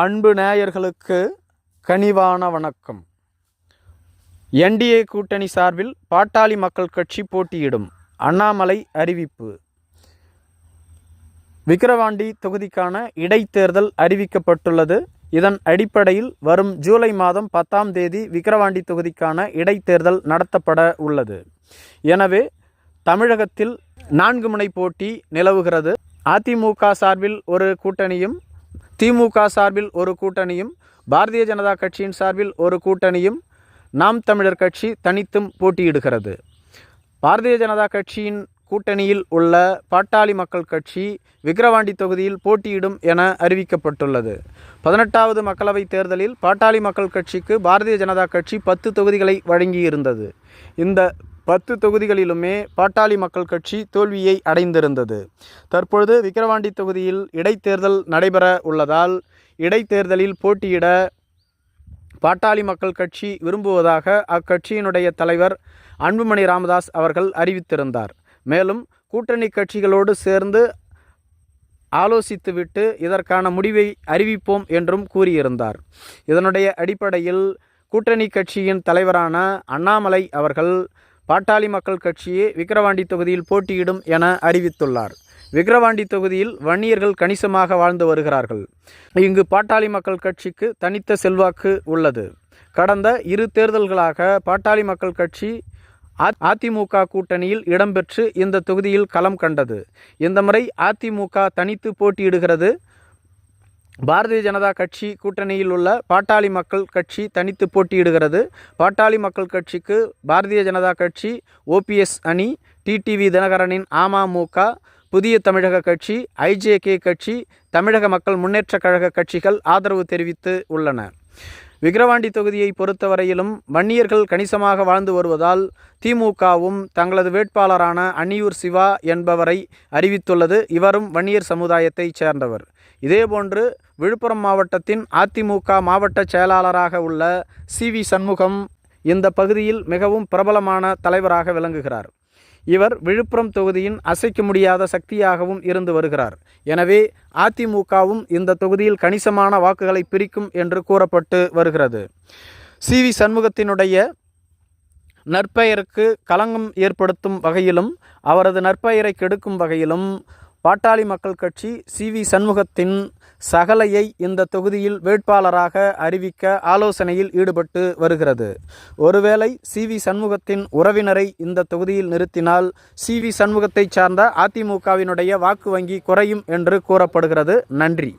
அன்பு நேயர்களுக்கு கனிவான வணக்கம். என்டிஏ கூட்டணி சார்பில் பாட்டாளி மக்கள் கட்சி போட்டியிடும் அண்ணாமலை அறிவிப்பு. விக்கிரவாண்டி தொகுதிக்கான இடைத்தேர்தல் அறிவிக்கப்பட்டுள்ளது. இதன் அடிப்படையில் வரும் ஜூலை மாதம் பத்தாம் தேதி விக்கிரவாண்டி தொகுதிக்கான இடைத்தேர்தல் நடத்தப்பட உள்ளது. எனவே தமிழகத்தில் நான்கு முனை போட்டி நிலவுகிறது. அதிமுக சார்பில் ஒரு கூட்டணியும் திமுக சார்பில் ஒரு கூட்டணியும் பாரதிய ஜனதா கட்சியின் சார்பில் ஒரு கூட்டணியும் நாம் தமிழர் கட்சி தனித்தும் போட்டியிடுகிறது. பாரதிய ஜனதா கட்சியின் கூட்டணியில் உள்ள பாட்டாளி மக்கள் கட்சி விக்கிரவாண்டி தொகுதியில் போட்டியிடும் என அறிவிக்கப்பட்டுள்ளது. பதினெட்டாவது மக்களவைத் தேர்தலில் பாட்டாளி மக்கள் கட்சிக்கு பாரதிய ஜனதா கட்சி பத்து தொகுதிகளை வழங்கியிருந்தது. இந்த பத்து தொகுதிகளிலுமே பாட்டாளி மக்கள் கட்சி தோல்வியை அடைந்திருந்தது. தற்பொழுது விக்கிரவாண்டி தொகுதியில் இடைத்தேர்தல் நடைபெற உள்ளதால் இடைத்தேர்தலில் போட்டியிட பாட்டாளி மக்கள் கட்சி விரும்புவதாக அக்கட்சியினுடைய தலைவர் அன்புமணி ராமதாஸ் அவர்கள் அறிவித்திருந்தார். மேலும் கூட்டணி கட்சிகளோடு சேர்ந்து ஆலோசித்துவிட்டு இதற்கான முடிவை அறிவிப்போம் என்றும் கூறியிருந்தார். இதனுடைய அடிப்படையில் கூட்டணி கட்சியின் தலைவரான அண்ணாமலை அவர்கள் பாட்டாளி மக்கள் கட்சியே விக்கிரவாண்டி தொகுதியில் போட்டியிடும் என அறிவித்துள்ளார். விக்கிரவாண்டி தொகுதியில் வன்னியர்கள் கணிசமாக வாழ்ந்து வருகிறார்கள். இங்கு பாட்டாளி மக்கள் கட்சிக்கு தனித்த செல்வாக்கு உள்ளது. கடந்த இரு தேர்தல்களாக பாட்டாளி மக்கள் கட்சி அதிமுக கூட்டணியில் இடம்பெற்று இந்த தொகுதியில் களம் கண்டது. இந்த முறை அதிமுக தனித்து போட்டியிடுகிறது. பாரதிய ஜனதா கட்சி கூட்டணியில் உள்ள பாட்டாளி மக்கள் கட்சி தனித்து போட்டியிடுகிறது. பாட்டாளி மக்கள் கட்சிக்கு பாரதிய ஜனதா கட்சி ஓபிஎஸ் அணி டிடிவி தினகரனின் அமமுக புதிய தமிழக கட்சி ஐஜேகே கட்சி தமிழக மக்கள் முன்னேற்றக் கழக கட்சிகள் ஆதரவு தெரிவித்து உள்ளன. விக்கிரவாண்டி தொகுதியை பொறுத்தவரையிலும் வன்னியர்கள் கணிசமாக வாழ்ந்து வருவதால் திமுகவும் தங்களது வேட்பாளரான அன்னியூர் சிவா என்பவரை அறிவித்துள்ளது. இவரும் வன்னியர் சமுதாயத்தைச் சேர்ந்தவர். இதேபோன்று விழுப்புரம் மாவட்டத்தின் அதிமுக மாவட்ட செயலாளராக உள்ள சி வி சண்முகம் இந்த பகுதியில் மிகவும் பிரபலமான தலைவராக விளங்குகிறார். இவர் விழுப்புரம் தொகுதியின் அசைக்க முடியாத சக்தியாகவும் இருந்து வருகிறார். எனவே அதிமுகவும் இந்த தொகுதியில் கணிசமான வாக்குகளை பிரிக்கும் என்று கூறப்பட்டு வருகிறது. சி வி சண்முகத்தினுடைய நற்பெயருக்கு களங்கம் ஏற்படுத்தும் வகையிலும் அவரது நற்பெயரை கெடுக்கும் வகையிலும் பாட்டாளி மக்கள் கட்சி சி வி சண்முகத்தின் சகலையை இந்த தொகுதியில் வேட்பாளராக அறிவிக்க ஆலோசனையில் ஈடுபட்டு வருகிறது. ஒருவேளை சி வி சண்முகத்தின் உறவினரை இந்த தொகுதியில் நிறுத்தினால் சி வி சண்முகத்தை சார்ந்த அதிமுகவினுடைய வாக்கு வங்கி குறையும் என்று கூறப்படுகிறது. நன்றி.